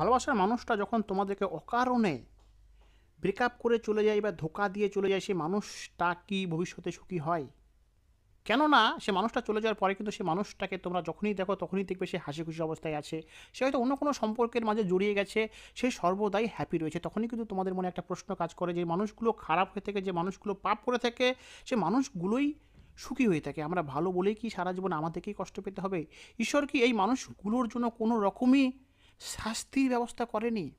ভালোবাসার মানুষটা যখন তোমাদেরকে অকারণে ব্রেকআপ করে চলে যায় বা ধোকা দিয়ে চলে যায় সেই মানুষটা কি ভবিষ্যতে সুখী হয়? কেননা সে মানুষটা চলে যাওয়ার পরে কিন্তু সে মানুষটাকে তোমরা যখনই দেখো তখনই দেখবে সে হাসি খুশি অবস্থায় আছে। সে হয়তো অন্য কোনো সম্পর্কের মাঝে জড়িয়ে গেছে, সে সর্বদাই হ্যাপি রয়েছে। তখনই কিন্তু তোমাদের মনে একটা প্রশ্ন কাজ করে যে মানুষগুলো খারাপ হয়ে থাকে, যে মানুষগুলো পাপ করে থাকে, সে মানুষগুলোই সুখী হয়ে থাকে। আমরা ভালো বলেই কি সারা জীবন আমাদেরকেই কষ্ট পেতে হবে? ঈশ্বর কি এই মানুষগুলোর জন্য কোনো রকমই শাস্তির ব্যবস্থা করেনি।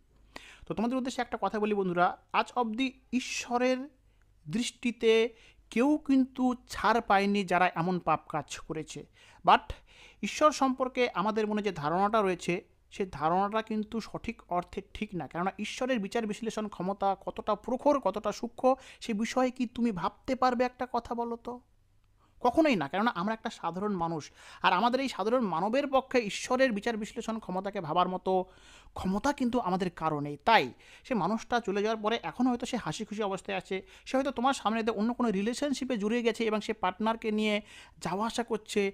তো তোমাদের উদ্দেশ্যে একটা কথা বলি বন্ধুরা, আজ অবধি ঈশ্বরের দৃষ্টিতে কেউ কিন্তু ছাড় পায়নি যারা এমন পাপ কাজ করেছে। বাট ঈশ্বর সম্পর্কে আমাদের মনে যে ধারণাটা রয়েছে, সে ধারণাটা কিন্তু সঠিক অর্থে ঠিক না। কেননা ঈশ্বরের বিচার বিশ্লেষণ ক্ষমতা কতটা প্রখর, কতটা সূক্ষ্ম, সে বিষয়ে কি তুমি ভাবতে পারবে একটা কথা বলো তো? কখনোই না। কেননা আমরা একটা সাধারণ মানুষ। আর আমাদের এই সাধারণ মানবের পক্ষে ঈশ্বরের বিচার বিশ্লেষণ ক্ষমতাকে ভাবার মতো ক্ষমতা কিন্তু আমাদের কারণেই তাই সে মানুষটা চলে যাওয়ার পরে এখন হয়তো সে হাসি খুশি অবস্থায় আছে। সে হয়তো তোমার সামনে অন্য কোনো রিলেশনশিপে জড়িয়ে গেছে এবং সে পার্টনারকে নিয়ে যাওয়া আসা করছে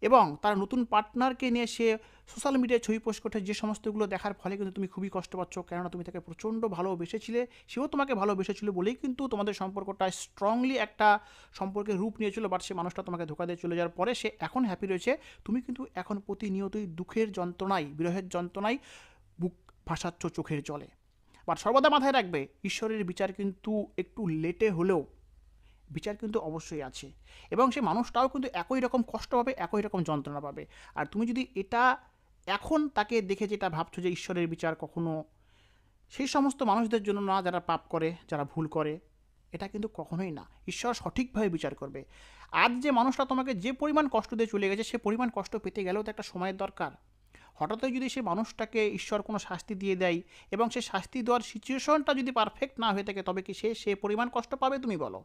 এবং তার নতুন পার্টনারকে নিয়ে সে সোশ্যাল মিডিয়ায় ছবি পোস্ট করছে যে সমস্তগুলো দেখার ফলে কিন্তু তুমি খুবই কষ্ট পাচ্ছ। কেননা তুমি তাকে প্রচণ্ড ভালোবেসেছিলে, সেও তোমাকে ভালোবেসেছিল বলেই কিন্তু তোমাদের সম্পর্কটা স্ট্রংলি একটা সম্পর্কের রূপ নিয়েছিল বাট সে মানুষটা তোমাকে ধোকা দিয়ে চলে যাওয়ার পরে সে এখন হ্যাপি রয়েছে। তুমি কিন্তু এখন প্রতিনিয়তই দুঃখের যন্ত্রণায়, বিরহের যন্ত্রণায় বুক ভাসাচ্ছ চোখের জলে। বাট সর্বদা মাথায় রাখবে, ঈশ্বরের বিচার কিন্তু একটু লেটে হলেও বিচার কিন্তু অবশ্যই আছে। এবং সে মানুষটাও কিন্তু একই রকম কষ্ট পাবে, একই রকম যন্ত্রণা পাবে। আর তুমি যদি এটা এখন তাকে দেখে যেটা ভাবছ যে ঈশ্বরের বিচার কখনো সেই সমস্ত মানুষদের জন্য না যারা পাপ করে, যারা ভুল করে, এটা কিন্তু কখনোই না। ঈশ্বর সঠিকভাবে বিচার করবে। আজ যে মানুষটা তোমাকে যে পরিমাণ কষ্ট দিয়ে চলে গেছে, সে পরিমাণ কষ্ট পেতে গেলেও তো একটা সময়ের দরকার। হঠাৎই যদি সে মানুষটাকে ঈশ্বর কোনো শাস্তি দিয়ে দেয় এবং সে শাস্তি দেওয়ার সিচুয়েশনটা যদি পারফেক্ট না হয়ে থাকে, তবে কি সে সে পরিমাণ কষ্ট পাবে তুমি বলো?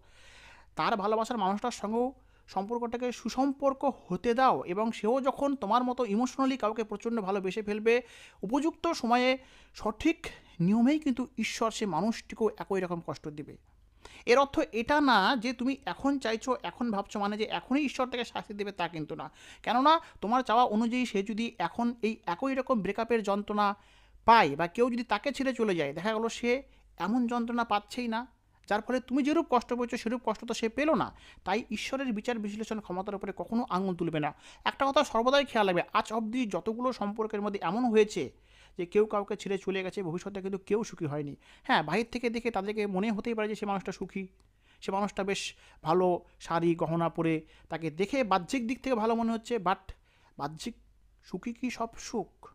তার ভালোবাসার মানুষটার সঙ্গেও সম্পর্কটাকে সুসম্পর্ক হতে দাও এবং সেও যখন তোমার মতো ইমোশনালি কাউকে প্রচণ্ড ভালোবেসে ফেলবে, উপযুক্ত সময়ে সঠিক নিয়মেই কিন্তু ঈশ্বর সে মানুষটিকেও একই রকম কষ্ট দিবে। এর অর্থ এটা না যে তুমি এখন চাইছো, এখন ভাবছ মানে যে এখনই ঈশ্বর তাকে শাস্তি দেবে তা কিন্তু না। কেননা তোমার চাওয়া অনুযায়ী সে যদি এখন এই একই রকম ব্রেকআপের যন্ত্রণা পায় বা কেউ যদি তাকে ছেড়ে চলে যায়, দেখা গেলো সে এমন যন্ত্রণা পাচ্ছেই না। যার ফলে তুমি যেরূপ কষ্ট পেয়েছ, সেরূপ কষ্ট তো সে পেল না। তাই ঈশ্বরের বিচার, বিশ্লেষণ, ক্ষমতার উপরে কখনো আঙুল তুলবে না। একটা কথা সর্বদাই খেয়াল রাখবে, আজ অবধি যতগুলো সম্পর্কের মধ্যে এমন হয়েছে যে কেউ কাউকে ছেড়ে চলে গেছে, ভবিষ্যতে কিন্তু কেউ সুখী হয়নি। হ্যাঁ বাহির থেকে দেখে তাদেরকে মনে হতেই পারে যে সে মানুষটা সুখী। সে মানুষটা বেশ ভালো শাড়ি, গহনা পরে তাকে দেখে বাহ্যিক দিক থেকে ভালো মনে হচ্ছে, বাট বাহ্যিক সুখী কি সব সুখ?